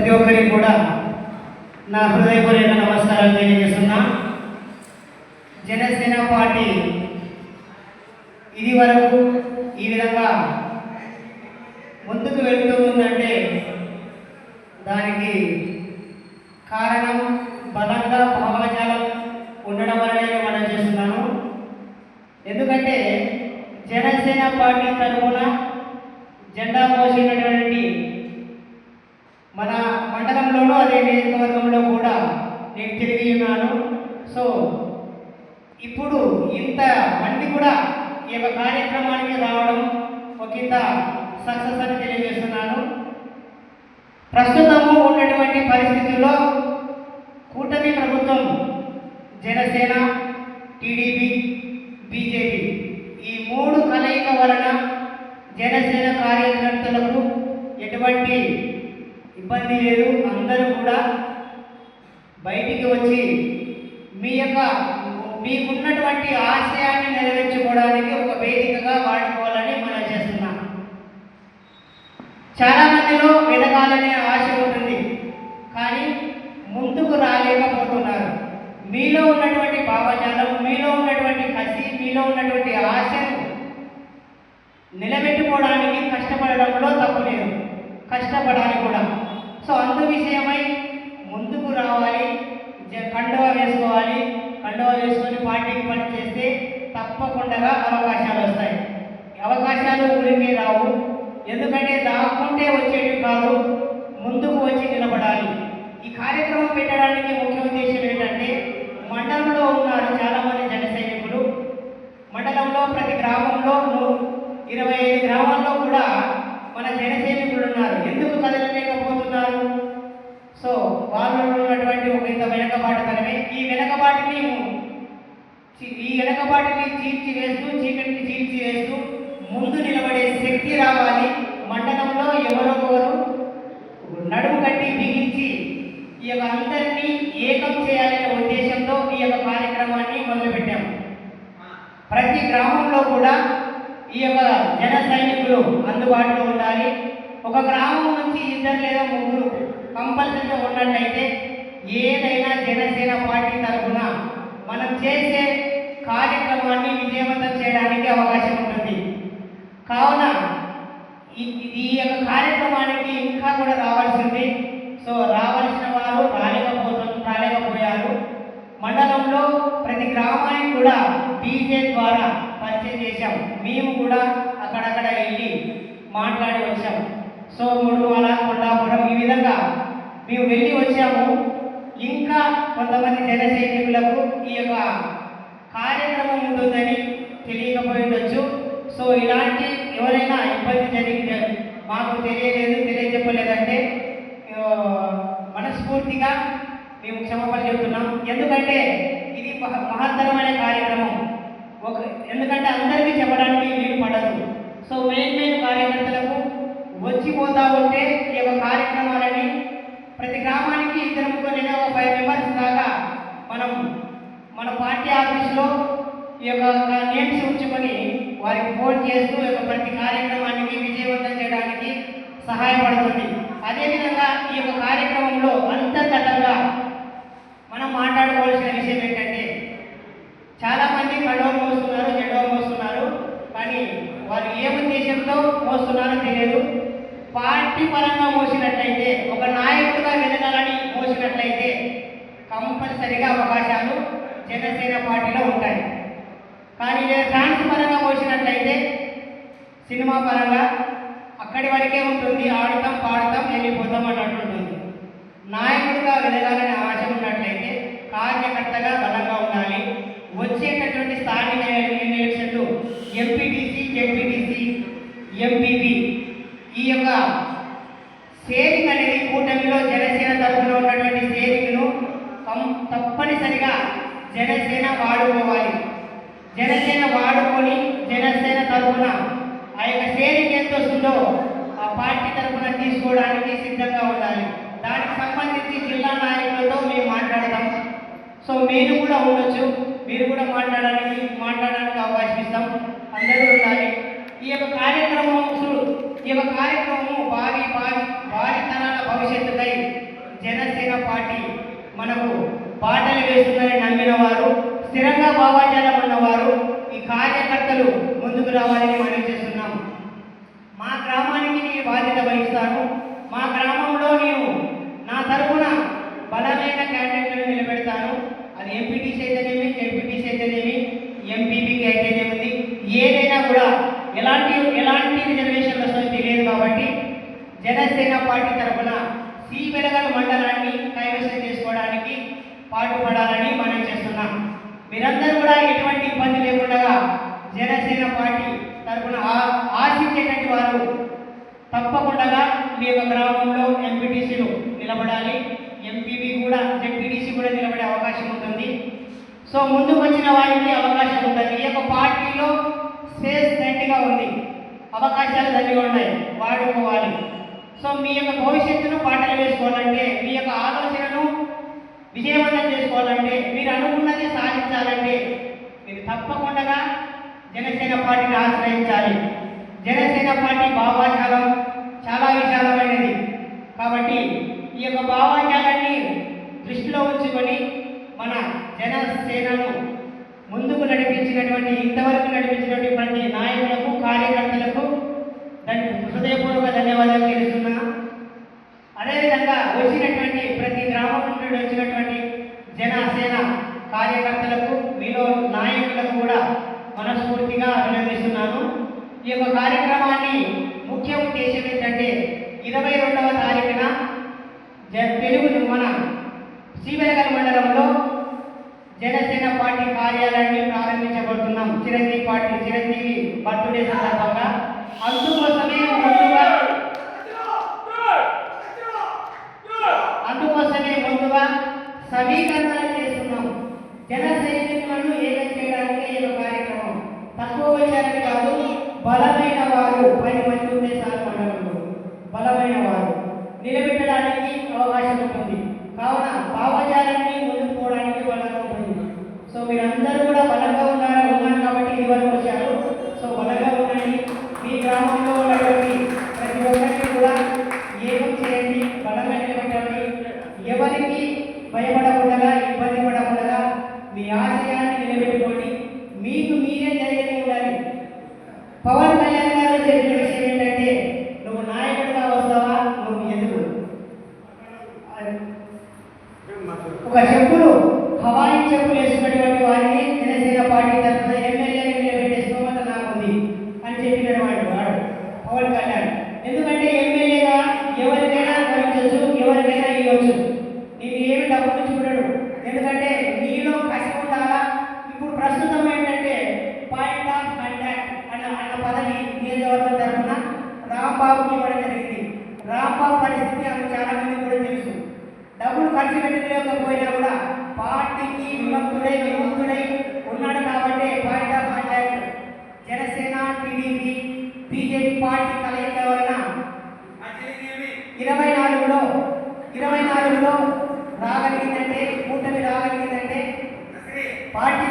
ప్రతి ఒక్కరికి కూడా నా హృదయపూర్వక నమస్కారాలు తెలియజేస్తున్నా. జనసేన పార్టీ ఇది వరకు ఈ విధంగా ముందుకు వెళుతూ ఉందంటే దానికి కారణం బలంగా భావజాలం ఉండడం వల్లనే మనం చేస్తున్నాను ఎందుకంటే జనసేన పార్టీ తరఫున జెండా మోసినటువంటి మన మండలంలోనూ అదే నియోజకవర్గంలో కూడా నేను తిరిగి ఉన్నాను. సో ఇప్పుడు ఇంత మంది కూడా ఈ యొక్క కార్యక్రమానికి రావడం ఒక ఇంత సక్సెస్ అని తెలియజేస్తున్నాను. ప్రస్తుతము ఉన్నటువంటి పరిస్థితుల్లో కూటమి ప్రభుత్వం జనసేన టీడీపీ బీజేపీ ఈ మూడు కలయిక వలన జనసేన కార్యకర్తలకు ఎటువంటి ఇబ్బంది లేదు. అందరూ కూడా బయటికి వచ్చి మీ యొక్క మీకున్నటువంటి ఆశయాన్ని నెరవేర్చుకోవడానికి ఒక వేదికగా వాడుకోవాలని మనం చేస్తున్నాం. చాలా మందిలో వెనకాలనే ఆశ ఉంటుంది. కానీ ముందుకు రాలేకపోతున్నారు. మీలో ఉన్నటువంటి భావజాలం మీలో ఉన్నటువంటి కసి మీలో ఉన్నటువంటి ఆశను నిలబెట్టుకోవడానికి కష్టపడడంలో తప్పు లేదు. కష్టపడాలి కూడా. సో అందు విషయమై ముందుకు రావాలి. జ- వేసుకోవాలి. కండవ వేసుకొని పార్టీకి పని చేస్తే తప్పకుండా అవకాశాలు వస్తాయి. అవకాశాలు ఊరికే రావు. ఎందుకంటే దాక్కుంటే వచ్చేవి కాదు ముందుకు వచ్చి నిలబడాలి. ఈ కార్యక్రమం పెట్టడానికి ముఖ్య ఉద్దేశం ఏంటంటే మండలంలో ఉన్నారు చాలామంది జన సైనికులు. మండలంలో ప్రతి గ్రామంలో ఇరవై ఐదు గ్రామాల్లో కూడా మన జన సైనికులు ఉన్నారు ఎందుకు కదలలేకపోతున్నారు సో వాళ్ళు ఉన్నటువంటి ఒక వెనకబాటుతనమే. ఈ వెనకబాటి నీవు ఈ వెనకబాటిని చీల్చి వేస్తూ చీకటిని చీల్చి వేస్తూ ముందు నిలబడే శక్తి రావాలి. మండలంలో ఎవరో నడుము కట్టి బిగించి ఈ యొక్క అందరినీ ఏకం చేయాలనే ఉద్దేశంతో ఈ యొక్క కార్యక్రమాన్ని మొదలుపెట్టాము. ప్రతి గ్రామంలో కూడా ఈ యొక్క జన సైనికులు అందుబాటులో ఉండాలి. ఒక గ్రామం నుంచి ఇద్దరు లేదా ముగ్గురు కంపల్సరీగా ఉన్నట్టయితే ఏదైనా జనసేన పార్టీ తరఫున మనం చేసే కార్యక్రమాన్ని విజయవంతం చేయడానికి అవకాశం ఉంటుంది. కావున ఈ- ఈ యొక్క కార్యక్రమానికి ఇంకా కూడా రావాల్సింది సో రావాల్సిన వారు రాలేకపోతు రాలేకపోయారు. మండలంలో ప్రతి గ్రామానికి కూడా డీజే ద్వారా పరిచయం చేశాం. మేము కూడా అక్కడక్కడ వెళ్ళి మాట్లాడి వచ్చాము సో ముడుమల కొండాపురం ఈ విధంగా మేము వెళ్ళి వచ్చాము. ఇంకా కొంతమంది జన సైనికులకు ఈ యొక్క కార్యక్రమం ఉంటుందని తెలియకపోయి ఉండొచ్చు సో ఇలాంటి ఎవరైనా ఇబ్బంది జరిగితే మాకు తెలియలేదు తెలియజెప్పలేదంటే మనస్ఫూర్తిగా మేము క్షమాపణ చెబుతున్నాం ఎందుకంటే ఇది మహ- మహత్తరమైన కార్యక్రమం. ఒక ఎందుకంటే అందరికీ చెప్పడానికి వీలు పడదు. సో మెయిన్ మెయిన్ కార్యకర్తలకు వచ్చిపోతా ఉంటే ఈ యొక్క కార్యక్రమాలని ప్రతి గ్రామానికి ఇద్దరు ముగ్గురు లేదా ఒక ఫైవ్ మెంబర్స్ దాకా మనం మన పార్టీ ఆఫీస్లో ఈ యొక్క నేమ్స్ ఉంచుకొని వారికి ఫోన్ చేస్తూ ఈ యొక్క ప్రతి కార్యక్రమానికి విజయవంతం చేయడానికి సహాయపడుతుంది. అదేవిధంగా ఈ యొక్క కార్యక్రమంలో అంతర్గతంగా మనం మాట్లాడుకోవాల్సిన విషయం ఏంటంటే చాలామంది మంది మోస్తున్నారు జెండవ మోస్తున్నారు కానీ వారు ఏ ఉద్దేశంతో మోస్తున్నారో తెలియదు. పార్టీ పరంగా మోసినట్లయితే ఒక నాయకుడిగా వెళ్ళాలని మోసినట్లయితే కంపల్సరిగా అవకాశాలు జనసేన పార్టీలో ఉంటాయి. కానీ ఇదే ఫ్యాన్స్ పరంగా మోసినట్లయితే సినిమా పరంగా అక్కడి వరకే ఉంటుంది ఆడతాం పాడతాం వెళ్ళిపోతాం అన్నట్టు ఉంటుంది నాయకుడిగా వెదగాలనే ఆశ ఉన్నట్లయితే కార్యకర్తగా బలంగా ఉండాలి. వచ్చేటటువంటి స్థానిక ఎలక్షన్లు ఎంపీటీసీ ఎంపీటీసీ ఎంపీపీ ఈ యొక్క సేవింగ్ అనేది కూటమిలో జనసేన తరఫున ఉన్నటువంటి సేవింగ్ను తప్పనిసరిగా జనసేన వాడుకోవాలి. జనసేన వాడుకొని జనసేన తరఫున ఆ యొక్క సేవింగ్ ఎంత వస్తుందో ఆ పార్టీ తరఫున తీసుకోవడానికి సిద్ధంగా ఉండాలి. దానికి సంబంధించి జిల్లా నాయకులతో మేము మాట్లాడతాం. సో మీరు కూడా ఉండొచ్చు. మీరు కూడా మాట్లాడడానికి మాట్లాడడానికి అవకాశం ఇస్తాం. అందరూ ఉండాలి. ఈ యొక్క కార్యక్రమం చూడు ఈ యొక్క కార్యక్రమము భావి భావి భావి తరాల భవిష్యత్తుకై మనకు పాటలు వేస్తుందని నమ్మిన వారు స్థిరంగా భావాజాలం ఉన్నవారు ఈ కార్యకర్తలు ముందుకు రావాలని మనం చేస్తున్నాం మా గ్రామానికి నేను బాధ్యత వహిస్తాను. మా గ్రామంలో నేను నా తరపున బలమైన క్యాండిడేట్లను నిలబెడతాను. అది ఎంపీటీసీ అయితేనేమి ఎంపీటీ అయితేనేమి ఎంపీ అయితేనేమి ఏదైనా కూడా ఎలాంటి ఎలాంటి రిజర్వేషన్లు వస్తుందో తెలియదు కాబట్టి జనసేన పార్టీ తరపున సి వెలగల్ మండలాన్ని కైవసం చేసుకోవడానికి పాటుపడాలని మనం చేస్తున్నాం. మీరందరూ కూడా ఎటువంటి ఇబ్బంది లేకుండా జనసేన పార్టీ తరపున ఆ- ఆశించేటువంటి వారు తప్పకుండా మీ యొక్క గ్రామంలో ఎంపీటీసీలు నిలబడాలి. ఎంపీబీ కూడా జెడ్పీటీసీ కూడా నిలబడే అవకాశం ఉంటుంది. సో ముందుకు వచ్చిన వారికి అవకాశం ఉంటుంది. ఈ యొక్క పార్టీలో స్పేస్ గట్టిగా ఉంది. అవకాశాలు దండిగా ఉన్నాయి. వాడుకోవాలి. సో మీ యొక్క భవిష్యత్తును పాటలు వేసుకోవాలంటే మీ యొక్క ఆలోచనను విజయవంతం చేసుకోవాలంటే మీరు అనుకున్నది సాధించాలంటే మీరు తప్పకుండా జనసేన పార్టీని ఆశ్రయించాలి. జనసేన పార్టీ భావాజాలం చాలా విశాలమైనది. కాబట్టి ఈ యొక్క భావాజాలాన్ని దృష్టిలో ఉంచుకొని మన జనసేనను ముందుకు నడిపించినటువంటి ఇంతవరకు నడిపించినటువంటి ప్రతి నాయకులకు కార్యకర్తలకు దాని హృదయపూర్వక ధన్యవాదాలు తెలుస్తున్నా అదేవిధంగా వచ్చినటువంటి ప్రతి గ్రామం నుండి వచ్చినటువంటి జనసేన కార్యకర్తలకు మీలో నాయకులకు కూడా మనస్ఫూర్తిగా అభినందిస్తున్నాను ఈ యొక్క కార్యక్రమాన్ని ముఖ్య ఉద్దేశం ఏంటంటే ఇరవై రెండవ తారీఖున జ- తెలుగు మన శ్రీవెలగల్ మండలంలో జనసేన పార్టీ కార్యాలయాన్ని ప్రారంభించబడుతున్నాం చిరంజీవి పార్టీ చిరంజీవి బర్త్డే సందర్భంగా. అందుకోసమే ముందుగా సమీకరణాలు చేస్తున్నాం జన సైనికులను ఏకం చేయడానికి ఈ యొక్క కార్యక్రమం తక్కువ వచ్చారని కాదు బలమైన వారు పది మంది ఉండే సార్ మండలంలో అర్హులైన వారు నిలబెట్టడానికి అవకాశం ఉంటుంది కావున భావజాలాన్ని ముందుకు పోవడానికి బలంగా ఉంటుంది సో మీరందరూ కూడా బలంగా ఉన్నారు ఉన్నారు కాబట్టి ఇది వరకు వచ్చారు. సో బలంగా ఉండండి. మీ గ్రామంలో ఉన్నటువంటి ప్రతి ఒక్కరికి కూడా ఏకం చేయండి. బలంగా నిలబెట్టండి ఎవరికి భయపడకుండా ఇబ్బంది పడకుండా మీ ఆశయాన్ని నిలబెట్టుకోండి మీకు మీరే ధైర్యంగా ఉండాలి పవన్ కళ్యాణ్ గారు చెప్పిన విషయం ఏంటంటే నువ్వు నాయకుడిగా వస్తావా నువ్వు ఎదురు ఒక చెప్పులు హవాయి చెప్పులు వేసుకున్నటువంటి వారిని జనసేన పార్టీ తరఫున ఎమ్మెల్యే నిలబెట్టే స్తోమత నాకుంది అని చెప్పినటువంటి వాడు. పవన్ కళ్యాణ్ ఎందుకంటే ఎమ్మెల్యేగా ఎవరికైనా భరించవచ్చు ఎవరికైనా ఇవ్వచ్చు నేను ఏమి డబ్బులు చూడడు ఎందుకంటే నీలో కసి ఉండాలా ఇప్పుడు ప్రస్తుతం ఏంటంటే పాయింట్ ఆఫ్ కాంటాక్ట్ అన్న అన్న పదవి నియోజకవర్గం తరఫున రాంబాబుకి ఇవ్వడం జరిగింది రాంబాబు పరిస్థితి ఆమె చాలా మంది కూడా తెలుసు డబ్బులు ఖర్చు పెట్టలేకపోయినా కూడా పార్టీకి విముక్తుడై విముక్తుడై ఉన్నాడు కాబట్టి point of contact. Janasena TDP BJP party కలయిక వలన ఇరవై నాలుగులో ఇరవై నాలుగులో రాగలిగిందంటే కూటమి రాగలిగిందంటే పార్టీ